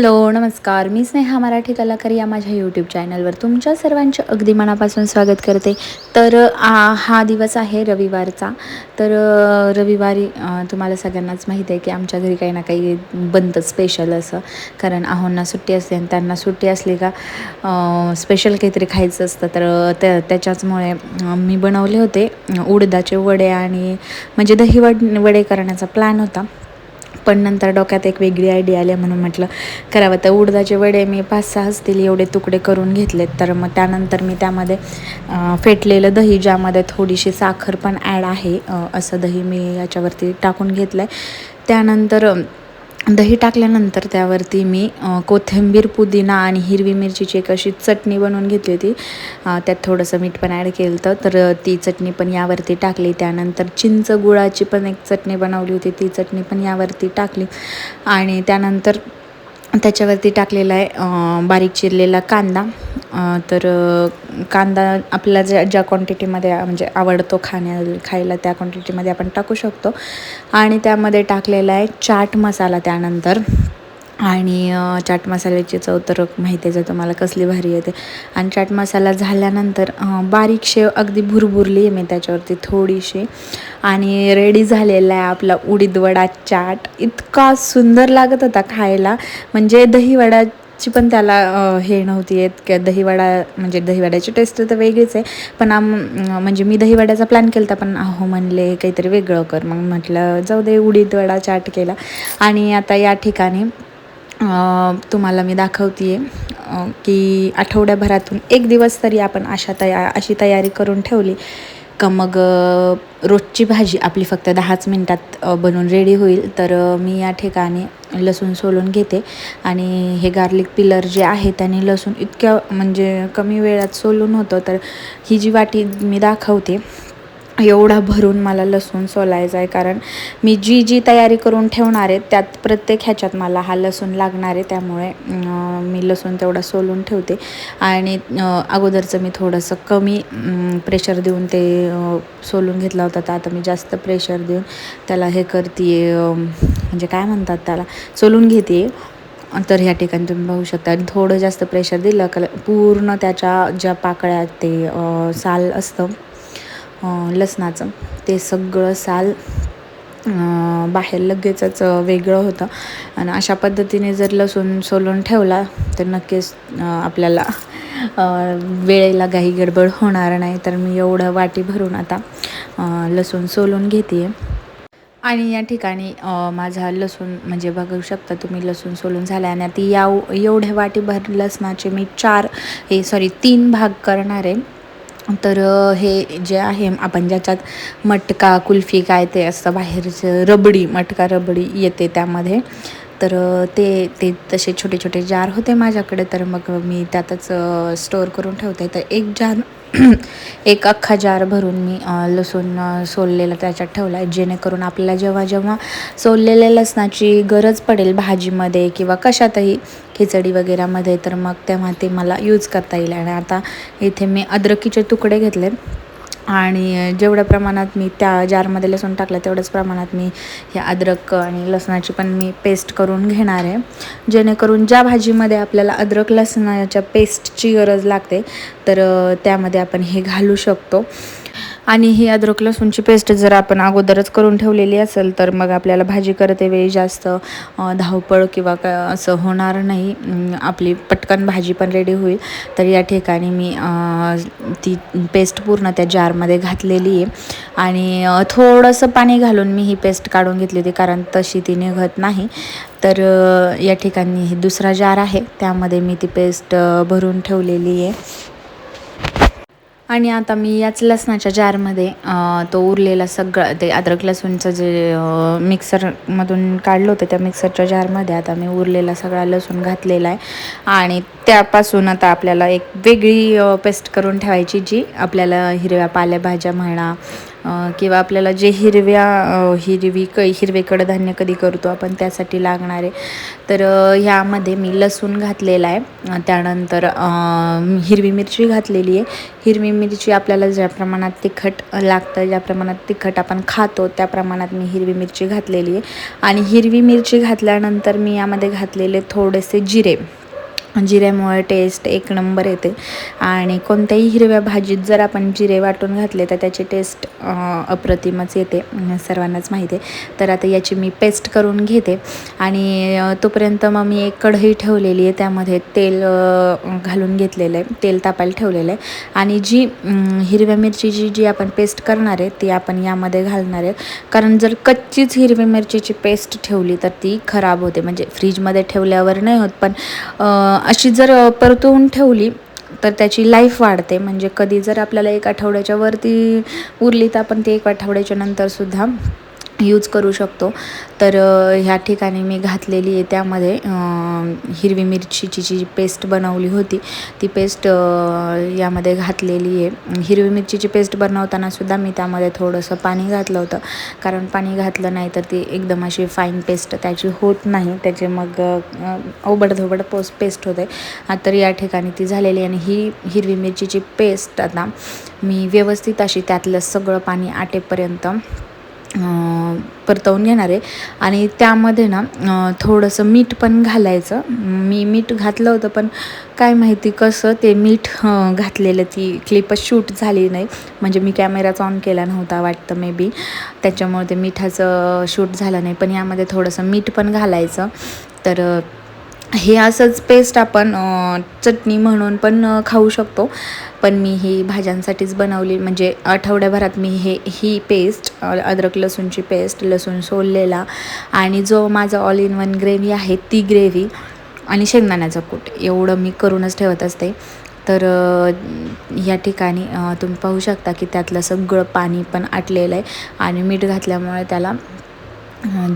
Hello नमस्कार. मी स्नेहा मराठी कलाकार या माझ्या यूट्यूब चॅनलवर तुमच्या सर्वांचे अगदी मनापासून स्वागत करते. तर आ, हा दिवस आहे रविवारचा. तर रविवारी तुम्हाला सगळ्यांनाच माहीत आहे की आमच्या घरी काही ना काही बनतं स्पेशल असं. कारण आहोंना सुट्टी असते आणि त्यांना सुट्टी असली का स्पेशल काहीतरी खायचं असतं. तर त्या त्याच्याचमुळे मी बनवले होते उडदाचे वडे आणि म्हणजे दही वड वडे करण्याचा प्लॅन होता. पण नंतर डोक्यात एक वेगळी आयडिया आली म्हणून म्हटलं करावं. तर उडदाचे वडे मी पाच सहा असतील एवढे तुकडे करून घेतलेत. तर मग त्यानंतर मी त्यामध्ये फेटलेलं दही ज्यामध्ये थोडीशी साखर पण ॲड आहे असं दही मी याच्यावरती टाकून घेतलं आहे त्यानंतर दही टाकल्यानंतर त्यावरती मी कोथिंबीर पुदिना आणि हिरवी मिरचीची एक अशी चटणी बनवून घेतली होती. त्यात थोडंसं मीठ पण ॲड केलं होतं तर ती चटणी पण यावरती टाकली. त्यानंतर चिंच गुळाची पण एक चटणी बनवली होती. ती चटणी पण यावरती टाकली. आणि त्यानंतर त्याच्यावरती टाकलेला आहे बारीक चिरलेला कांदा. तर कांदा आपल्याला ज्या ज्या क्वांटिटीमध्ये म्हणजे आवडतो खाण्या खायला त्या क्वांटिटीमध्ये आपण टाकू शकतो. आणि त्यामध्ये टाकलेला आहे चाट मसाला त्यानंतर. आणि चाट मसाल्याची चव तर माहिती आहे तुम्हाला कसली भारी येते. आणि चाट मसाला झाल्यानंतर अ, बारीक शेव अगदी भुरभुरली आहे मी त्याच्यावरती थोडीशी. आणि रेडी झालेला आहे आपला उडीद वडा चाट. इतका सुंदर लागत होता खायला. म्हणजे दहीवडा ची पण त्याला हे नव्हती आहेत की दहीवडा म्हणजे दहीवड्याची टेस्ट तर वेगळीच आहे. पण आम म्हणजे मी दहीवड्याचा प्लॅन केला होता पण अहो म्हणले काहीतरी वेगळं कर. मग म्हटलं जाऊ दे उडीद वडा चाट केला. आणि आता या ठिकाणी तुम्हाला मी दाखवते आहे की आठवड्याभरातून एक दिवस तरी आपण अशा तया अशी तयारी करून ठेवली का मग रोजची भाजी आपली फक्त दहाच मिनटात बनून रेडी होईल. तर मी या ठिकाणी लसूण सोलून घेते आणि हे गार्लिक पिलर जे आहे त्याने लसूण इतक्या म्हणजे कमी वेळात सोलून होतं. तर ही जी वाटी मी दाखवते एवढा भरून मला लसूण सोलायचा आहे. कारण मी जी जी तयारी करून ठेवणार आहे त्यात प्रत्येक ह्याच्यात मला हा लसूण लागणार आहे. त्यामुळे मी लसूण तेवढा सोलून ठेवते. आणि अगोदरचं मी थोडंसं कमी प्रेशर देऊन ते सोलून घेतला होता. तर आता मी जास्त प्रेशर देऊन त्याला हे करते म्हणजे काय म्हणतात त्याला सोलून घेते तर ह्या ठिकाणी तुम्ही बघू शकता. आणि थोडं जास्त प्रेशर दिलं का पूर्ण त्याच्या ज्या पाकळ्यात ते साल असतं लसणाचं. ते सगळं साल बाहेर लगेचच वेगळं होतं. आणि अशा पद्धतीने जर लसूण सोलून ठेवला तर नक्कीच आपल्याला वेळेला काही गडबड होणार नाही. तर मी एवढं वाटी भरून आता लसूण सोलून घेते आणि या ठिकाणी माझा लसूण म्हणजे बघू शकता तुम्ही लसूण सोलून झाला आणि ती या एवढ्या वाटीभर लसणाचे मी चार हे सॉरी तीन भाग करणार. आहे तर हे जे आहे आपण ज्याच्यात मटका कुल्फी काय ते असतं बाहेरचं रबडी मटका रबडी येते त्यामध्ये. तर ते ते तसे छोटे छोटे जार होते माझ्याकडे. तर मग मी त्यातच स्टोअर करून ठेवते. तर एक जार एक अख्खा जार भरून मी लसूण सोललेला त्याच्यात ठेवला आहे जेणेकरून आपल्याला जेव्हा जेव्हा सोललेल्या लसणाची गरज पडेल भाजीमध्ये किंवा कशातही खिचडी वगैरेमध्ये तर मग तेव्हा ते मला यूज करता येईल. आणि आता इथे मी अद्रकीचे तुकडे घेतले आणि जेवढ्या प्रमाणात मी त्या जारमध्ये लसूण टाकलं तेवढ्याच प्रमाणात मी हे अद्रक आणि लसणाची पण मी पेस्ट करून घेणार आहे. जेणेकरून ज्या भाजीमध्ये आपल्याला अद्रक लसणाच्या पेस्टची गरज लागते तर त्यामध्ये आपण हे घालू शकतो. आणि ही अद्रक लसूणची पेस्ट जर आपण अगोदरच करून ठेवलेली असेल तर मग आपल्याला भाजी करतेवेळी जास्त धावपळ किंवा का असं होणार नाही. आपली पटकन भाजी पण रेडी होईल. तर या ठिकाणी मी ती पेस्ट पूर्ण त्या जारमध्ये घातलेली आहे. आणि थोडंसं पाणी घालून मी ही पेस्ट काढून घेतली होती कारण तशी ती निघत नाही. तर या ठिकाणी दुसरा जार आहे. त्यामध्ये मी ती पेस्ट भरून ठेवलेली आहे. आणि आता मी याच लसणाच्या जारमध्ये तो उरलेला सगळं ते अद्रक लसूणचं जे मिक्सरमधून काढलं होतं त्या मिक्सरच्या जारमध्ये आता मी उरलेला सगळा लसूण घातलेला आहे. आणि त्यापासून आता आपल्याला एक वेगळी पेस्ट करून ठेवायची जी आपल्याला हिरव्या पालेभाज्या म्हणा किंवा आपल्याला जे हिरव्या हिरवी क हिरवे कडधान्य कधी करतो आपण त्यासाठी लागणारे. तर ह्यामध्ये मी लसूण घातलेला आहे. त्यानंतर हिरवी मिरची घातलेली आहे. हिरवी मिरची आपल्याला ज्या प्रमाणात तिखट लागतं ज्या प्रमाणात तिखट आपण खातो त्या प्रमाणात मी हिरवी मिरची घातलेली आहे. आणि हिरवी मिरची घातल्यानंतर मी यामध्ये घातलेले थोडेसे जिरे. जिऱ्यामुळे टेस्ट एक नंबर येते. आणि कोणत्याही हिरव्या भाजीत जर आपण जिरे वाटून घातले तर त्याची टेस्ट अप्रतिमच येते सर्वांनाच माहिती आहे. तर आता याची मी पेस्ट करून घेते. आणि तोपर्यंत मग मी एक कढई ठेवलेली आहे त्यामध्ये तेल घालून घेतलेलं आहे. तेल तापायला ठेवलेलं आहे. आणि जी हिरव्या मिरचीची जी आपण पेस्ट करणार आहे ती आपण यामध्ये घालणार आहे. कारण जर कच्चीच हिरवी मिरचीची पेस्ट ठेवली तर ती खराब होते. म्हणजे फ्रीजमध्ये ठेवल्यावर नाही होत पण अशी जर परतवून ठेवली तर त्याची लाईफ वाढते. म्हणजे कधी जर आपल्याला एक आठवड्याच्या वरती उरली तर आपण ती एक आठवड्याच्या नंतरसुद्धा यूज करू शकतो. तर ह्या ठिकाणी मी घातलेली आहे त्यामध्ये हिरवी मिरचीची जी पेस्ट बनवली होती ती पेस्ट यामध्ये घातलेली आहे. हिरवी मिरचीची पेस्ट बनवताना सुद्धा मी त्यामध्ये थोडंसं पाणी घातलं होतं. कारण पाणी घातलं नाही तर ती एकदम अशी फाईन पेस्ट त्याची होत नाही. त्याचे मग ओबडधोबड पोस पेस्ट होते. तर या ठिकाणी ती झालेली आहे आणि ही हिरवी मिरचीची पेस्ट आता मी व्यवस्थित अशी त्यातलं सगळं पाणी आटेपर्यंत परतवून घेणार आहे. आणि त्यामध्ये ना थोडंसं मीठ पण घालायचं. मी मीठ घातलं होतं पण काय माहिती कसं ते मीठ घातलेलं ती क्लिपच शूट झाली नाही. म्हणजे मी कॅमेराच ऑन केला नव्हता वाटतं मे बी त्याच्यामुळे ते मिठाचं शूट झालं नाही. पण यामध्ये थोडंसं मीठ पण घालायचं. तर हे असंच पेस्ट आपण चटणी म्हणून पण खाऊ शकतो. पण मी ही भाज्यांसाठीच बनवली. म्हणजे आठवड्याभरात मी हे ही पेस्ट अद्रक लसूणची पेस्ट लसूण सोललेला आणि जो माझा ऑल इन वन ग्रेव्ही आहे ती ग्रेव्ही आणि शेंगदाण्याचा कूट. एवढं मी करूनच ठेवत असते. तर या ठिकाणी तुम्ही पाहू शकता की त्यातलं सगळं पाणी पण आटलेलं आहे आणि मीठ घातल्यामुळे त्याला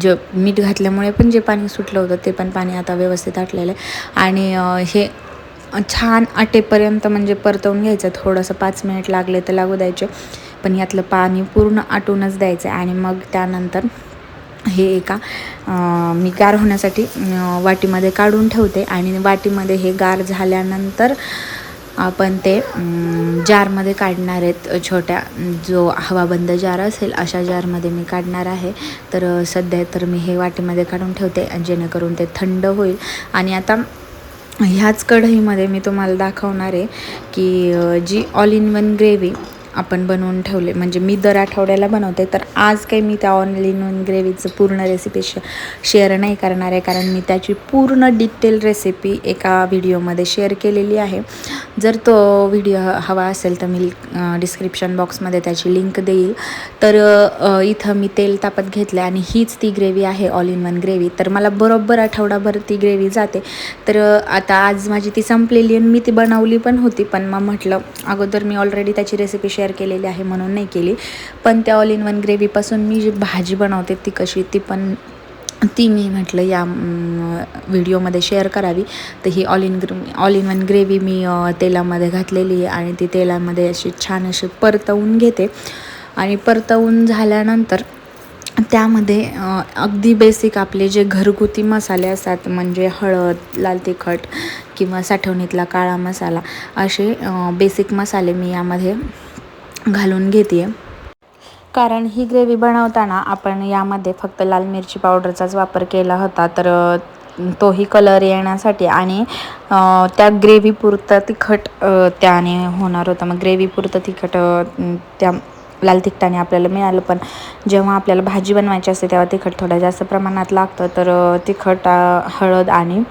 जे मीठ घातल्यामुळे पण जे पाणी सुटलं होतं ते पण पाणी आता व्यवस्थित आटलेलं आहे. आणि हे छान आटेपर्यंत म्हणजे परतवून घ्यायचं. थोडंसं पाच मिनिट लागले तर लागू द्यायचे. पण यातलं पाणी पूर्ण आटूनच द्यायचं आणि मग त्यानंतर हे एका मी गार होण्यासाठी वाटीमध्ये काढून ठेवते. आणि वाटीमध्ये हे गार झाल्यानंतर आपण ते जारमध्ये काढणार आहेत छोट्या जो हवाबंद जार असेल अशा जारमध्ये मी काढणार आहे. तर सध्या तर मी हे वाटीमध्ये काढून ठेवते जेणेकरून ते थंड होईल. आणि आता ह्याच कढईमध्ये मी तुम्हाला दाखवणार आहे की जी ऑल इन वन ग्रेव्ही आपण बनवून ठेवले. म्हणजे मी दर आठवड्याला बनवते. तर आज काही मी त्या ऑनलाईन इन वन ग्रेव्हीचं पूर्ण रेसिपी शे शेअर नाही करणार आहे. कारण मी त्याची पूर्ण डिटेल रेसिपी एका व्हिडिओमध्ये शेअर केलेली आहे. जर तो व्हिडिओ हवा असेल तर मी डिस्क्रिप्शन बॉक्समध्ये त्याची लिंक देईल. तर इथं मी तेल तापत घेतलं आणि हीच ती ग्रेव्ही आहे ऑल इन वन ग्रेव्ही तर मला बरोबर आठवडाभर ती ग्रेव्ही जाते. तर आता आज माझी ती संपलेली आणि मी ती बनवली पण होती. पण मग म्हटलं अगोदर मी ऑलरेडी त्याची रेसिपी शेअर केलेली आहे म्हणून नाही केली. पण त्या ऑल इन वन ग्रेव्हीपासून मी जी भाजी बनवते ती कशी ती पण ती मी म्हटलं या व्हिडिओमध्ये शेअर करावी. तर ही ऑल इन ग्रे ऑल इन वन ग्रेव्ही मी तेलामध्ये घातलेली आहे आणि ती तेलामध्ये अशी छान अशी परतवून घेते. आणि परतवून झाल्यानंतर त्यामध्ये अगदी बेसिक आपले जे घरगुती मसाले असतात म्हणजे हळद लाल तिखट किंवा साठवणीतला काळा मसाला असे बेसिक मसाले मी यामध्ये घालून घेते कारण ही ग्रेव्ही बनवताना आपण यामध्ये फक्त लाल मिरची पावडरचाच वापर केला होता तर तोही कलर येण्यासाठी आणि त्या ग्रेव्हीपुरतं तिखट त्याने होणार होतं. मग ग्रेव्हीपुरतं तिखट त्या लाल तिखटाने आपल्याला मिळालं पण जेव्हा आपल्याला भाजी बनवायची असते तेव्हा तिखट थोड्या जास्त प्रमाणात लागतं. तर तिखट हळद आणि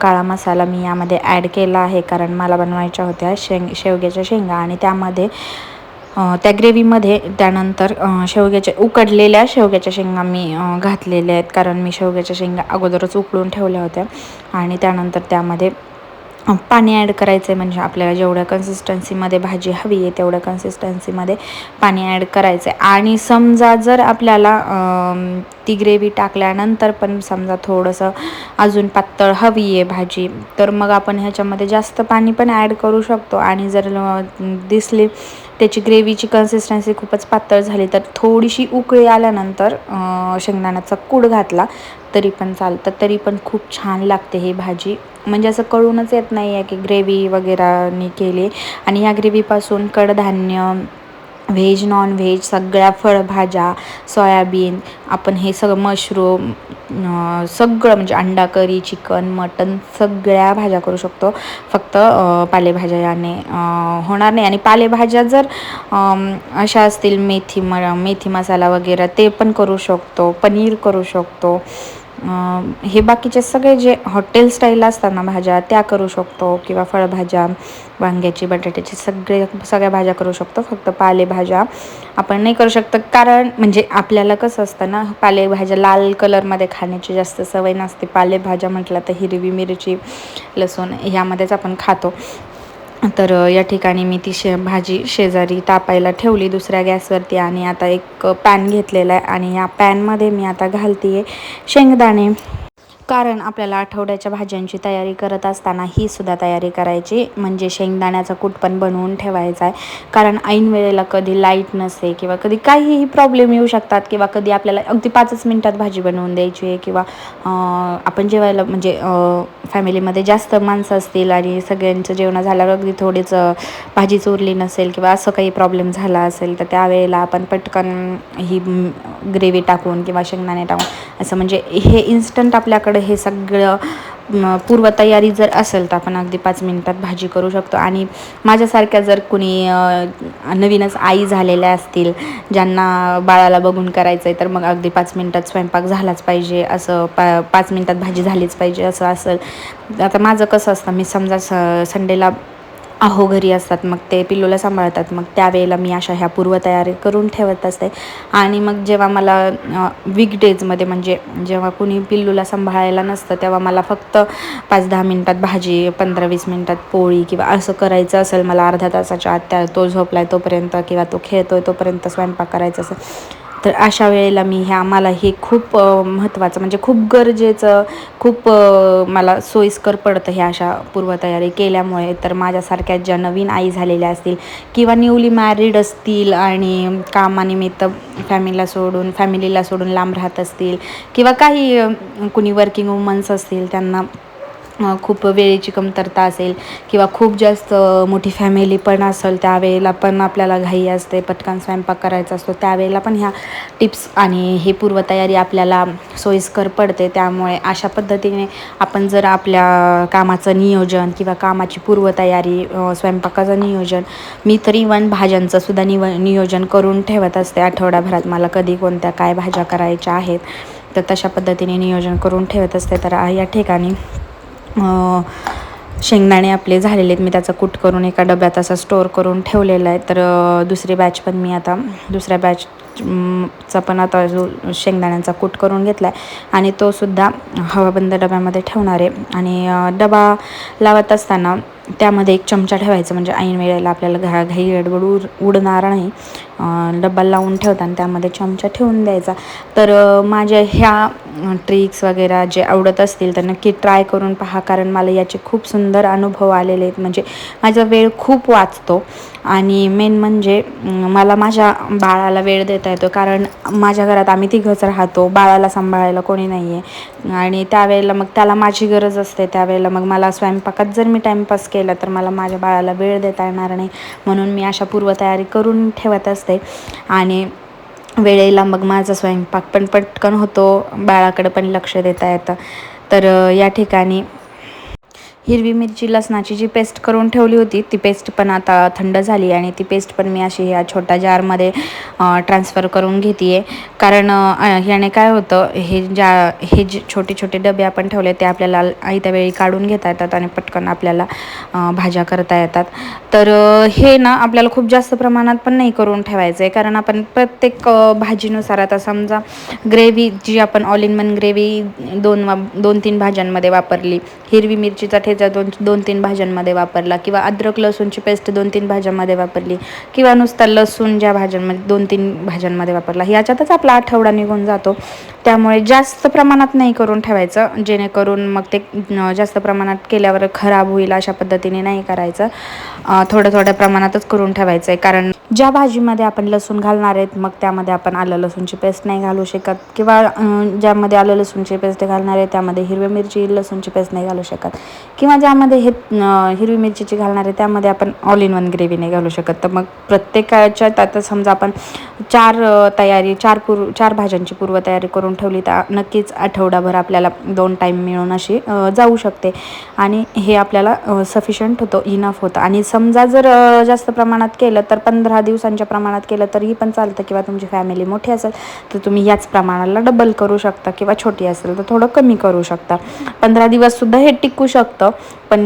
काळा मसाला मी यामध्ये ॲड केला आहे कारण मला बनवायच्या होत्या शेंग शेवग्याच्या शेंगा आणि त्यामध्ये त्या ग्रेव्हीमध्ये त्यानंतर शेवग्याच्या उकडलेल्या शेवग्याच्या शेंगा मी घातलेल्या आहेत. कारण मी शेवग्याच्या शेंगा अगोदरच उकळून ठेवल्या होत्या. आणि त्यानंतर त्यामध्ये पाणी ॲड करायचं आहे म्हणजे आपल्याला जेवढ्या कन्सिस्टन्सीमध्ये भाजी हवी आहे तेवढ्या कन्सिस्टन्सीमध्ये पाणी ॲड करायचं आहे आणि समजा जर आपल्याला ती ग्रेव्ही टाकल्यानंतर पण समजा थोडंसं अजून पातळ हवी आहे भाजी तर मग आपण ह्याच्यामध्ये जास्त पाणी पण ॲड करू शकतो. आणि जर दिसली त्याची ग्रेव्हीची कन्सिस्टन्सी खूपच पातळ झाली तर थोडीशी उकळी आल्यानंतर शेंगदाण्याचा कूड घातला तरी पण चालतं. तरी पण खूप छान लागते ही भाजी. म्हणजे असं कळूनच येत नाही आहे की ग्रेव्ही वगैरेनी केली आणि ह्या ग्रेव्हीपासून कडधान्य व्हेज नॉन व्हेज सगळ्या फळभाज्या सोयाबीन आपण हे सगळं मशरूम सगळं म्हणजे अंडा करी चिकन मटन सगळ्या भाज्या करू शकतो. फक्त पालेभाज्या याने होणार नाही. आणि पालेभाज्या जर अशा असतील मेथी म मेथी मसाला वगैरे ते पण करू शकतो. पनीर करू शकतो. हे बाकीचे सगळे जे हॉटेल स्टाईल असतात ना भाज्या त्या करू शकतो किंवा फळभाज्या वांग्याची बटाट्याची सगळे सगळ्या भाज्या करू शकतो. फक्त पालेभाज्या आपण नाही करू शकतो. कारण म्हणजे आपल्याला कसं असतं ना पालेभाज्या लाल कलरमध्ये खाण्याची जास्त सवय नसते. पालेभाज्या म्हटलं तर हिरवी मिरची लसूण ह्यामध्येच आपण खातो. तर या ठिकाणी मी ती शे भाजी शेजारी तापायला ठेवली दुसऱ्या गॅसवरती आणि आता एक पॅन घेतलेला आहे आणि या पॅनमध्ये मी आता घालते आहे शेंगदाणे. कारण आपल्याला आठवड्याच्या भाज्यांची तयारी करत असताना ही सुद्धा तयारी करायची. म्हणजे शेंगदाण्याचा कूट पण बनवून ठेवायचा आहे. कारण ऐन वेळेला कधी लाइट नसते किंवा कधी काहीही प्रॉब्लेम येऊ शकतात किंवा कधी आपल्याला अगदी पाचच मिनटात भाजी बनवून द्यायची आहे किंवा आपण जेवायला म्हणजे फॅमिलीमध्ये जास्त माणसं असतील आणि सगळ्यांचं जेवण झाल्यावर अगदी थोडीच भाजी चोरली नसेल किंवा असं काही प्रॉब्लेम झाला असेल तर त्यावेळेला आपण पटकन ही ग्रेव्ही टाकून किंवा शेंगदाणे टाकून असं म्हणजे हे इन्स्टंट आपल्याकडे हे सगळं पूर्वतयारी जर असेल तर आपण अगदी पाच मिनटात भाजी करू शकतो. आणि माझ्यासारख्या जर कुणी नवीनच आई झालेल्या असतील ज्यांना बाळाला बघून करायचं आहे तर मग अगदी पाच मिनटात स्वयंपाक झालाच पाहिजे असं पा पाच मिनटात भाजी झालीच पाहिजे असं असेल. आता माझं कसं असतं मी समजा स संडेला अहो घरी असतात मग ते पिल्लूला सांभाळतात. मग त्यावेळेला मी अशा ह्या पूर्वतयारी करून ठेवत असते. आणि मग जेव्हा मला वीकडेजमध्ये म्हणजे जेव्हा कुणी पिल्लूला सांभाळायला नसतं तेव्हा मला फक्त पाच दहा मिनटात भाजी पंधरा वीस मिनटात पोळी किंवा असं करायचं असेल मला अर्ध्या तासाच्या आत त्या तो झोपलाय तोपर्यंत किंवा तो खेळतोय तोपर्यंत स्वयंपाक करायचा असेल तर अशा वेळेला मी ह्या मला हे खूप महत्त्वाचं म्हणजे खूप गरजेचं खूप मला सोयीस्कर पडतं ह्या अशा पूर्वतयारी केल्यामुळे. तर माझ्यासारख्या ज्या नवीन आई झालेल्या असतील किंवा न्यूली मॅरिड असतील आणि कामानिमित्त फॅमिलीला सोडून फॅमिलीला सोडून लांब राहत असतील किंवा काही कुणी वर्किंग वुमन्स असतील त्यांना खूप वेळेची कमतरता असेल किंवा खूप जास्त मोठी फॅमिली पण असेल त्यावेळेला पण आपल्याला घाई असते पटकन स्वयंपाक करायचा असतो त्यावेळेला पण ह्या टिप्स आणि ही पूर्वतयारी आपल्याला सोयीस्कर पडते. त्यामुळे अशा पद्धतीने आपण जर आपल्या कामाचं नियोजन किंवा कामाची पूर्वतयारी स्वयंपाकाचं नियोजन मी तर वन भाज्यांचं सुद्धा निव नियोजन करून ठेवत असते. आठवड्याभरात मला कधी कोणत्या काय भाज्या करायच्या आहेत तर तशा पद्धतीने नियोजन करून ठेवत असते. तर या ठिकाणी शेंगदाणे आपले झालेले आहेत. मी त्याचा कूट करून एका डब्यात असा स्टोअर करून ठेवलेला आहे. तर दुसरी बॅच पण मी आता दुसऱ्या बॅच चा पण आता जो शेंगदाण्यांचा कूट करून घेतला आहे आणि तो सुद्धा हवाबंद डब्यामध्ये ठेवणार आहे. आणि डबा लावत असताना त्यामध्ये एक चमचा ठेवायचा म्हणजे ऐन वेळेला आपल्याला घा घाई गडबड उड उडणार नाही. डब्बा लावून ठेवताना त्यामध्ये चमचा ठेवून द्यायचा. तर माझ्या ह्या ट्रिक्स वगैरे जे आवडत असतील तर नक्की ट्राय करून पहा कारण मला याचे खूप सुंदर अनुभव आलेले आहेत. म्हणजे माझा वेळ खूप वाचतो आणि मेन म्हणजे मला माझ्या बाळाला वेळ देता येतो कारण माझ्या घरात आम्ही तिघंच राहतो. बाळाला सांभाळायला कोणी नाही आहे आणि त्यावेळेला मग त्याला माझी गरज असते. त्यावेळेला मग मला स्वयंपाकात जर मी टाईमपास केला तर मला माझ्या बाळाला वेळ देता येणार नाही. म्हणून मी अशा पूर्वतयारी करून ठेवत असते. आणि वेळेला मग माझा स्वयंपाक पण पटकन होतो. बाळाकडे पण लक्ष देता येतं. तर या ठिकाणी हिरवी मिरची लसणाची जी पेस्ट करून ठेवली होती ती पेस्ट पण आता थंड झाली आणि ती पेस्ट पण मी अशी ह्या छोट्या जारमध्ये ट्रान्सफर करून घेते आहे कारण ह्याने काय होतं हे ज्या हे जे छोटे छोटे डबे आपण ठेवले ते आपल्याला आयत्या वेळी काढून घेता येतात आणि पटकन आपल्याला भाज्या करता येतात. तर हे ना आपल्याला खूप जास्त प्रमाणात पण नाही करून ठेवायचं आहे कारण आपण प्रत्येक भाजीनुसार आता समजा ग्रेव्ही जी आपण ऑल इन वन ग्रेव्ही दोन दोन तीन भाज्यांमध्ये वापरली हिरवी मिरचीचा ठेचा दोन दोन तीन भाज्यांमध्ये वापरला किंवा अद्रक लसूणची पेस्ट दोन तीन भाज्यांमध्ये वापरली किंवा नुसता लसूण ज्या भाज्यांमध्ये दोन तीन भाज्यांमध्ये वापरला. ह्याच्यातच आपला आठवडा निघून जातो. त्यामुळे जास्त प्रमाणात नाही करून ठेवायचं. जेणेकरून मग ते जास्त प्रमाणात केल्यावर खराब होईल अशा पद्धतीने नाही करायचं. थोडं थोड्या थोड्या प्रमाणातच करून ठेवायचं आहे कारण ज्या भाजीमध्ये आपण लसूण घालणार आहेत मग त्यामध्ये आपण आलं लसूणची पेस्ट नाही घालू शकत. किंवा ज्यामध्ये आलं लसूणची पेस्ट घालणार आहे त्यामध्ये हिरवी मिरची लसूणची पेस्ट नाही घालू शकत. किंवा ज्यामध्ये हे हिरवी मिरचीची घालणार आहे त्यामध्ये आपण ऑल इन वन ग्रेव्ही नाही घालू शकत. तर मग प्रत्येकाच्या आता समजा आपण चार तयारी चार पूर्व चार भाज्यांची पूर्वतयारी करून ठेवली तर नक्कीच आठवडाभर आपल्याला दोन टाईम मिळून अशी जाऊ शकते. आणि हे आपल्याला सफिशियंट होतं इनफ होतं. आणि समजा जर जास्त प्रमाणात केलं तर पंधरा दिवसांच्या प्रमाणात केलं तरीही पण चालतं. किंवा तुमची फॅमिली मोठी असेल तर तुम्ही याच प्रमाणाला डबल करू शकता. किंवा छोटी असेल तर थोडं कमी करू शकता. पंधरा दिवससुद्धा हे टिकू शकतं. पण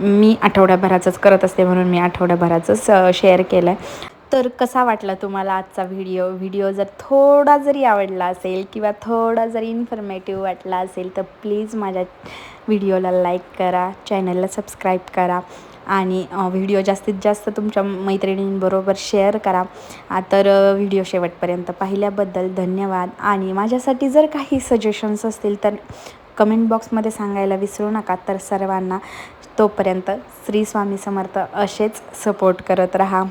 मी आठवड्याभराचंच करत असते म्हणून मी आठवड्याभराचंच शेअर केलं आहे तर कसा वाटला तुम्हाला आजचा व्हिडिओ? व्हिडिओ जर थोडा जरी आवडला असेल किंवा थोडा जरी इन्फॉर्मेटिव्ह वाटला असेल तर प्लीज माझ्या व्हिडिओला लाईक करा चॅनलला सबस्क्राईब करा आणि व्हिडिओ जास्तीत जास्त तुमच्या मैत्रिणींबरोबर शेअर करा. आ, तर व्हिडिओ शेवटपर्यंत पाहिल्याबद्दल धन्यवाद. आणि माझ्यासाठी जर काही सजेशन्स असतील तर कमेंट बॉक्समध्ये सांगायला विसरू नका. तर सर्वांना तोपर्यंत श्री स्वामी समर्थ असेच सपोर्ट करत राहा.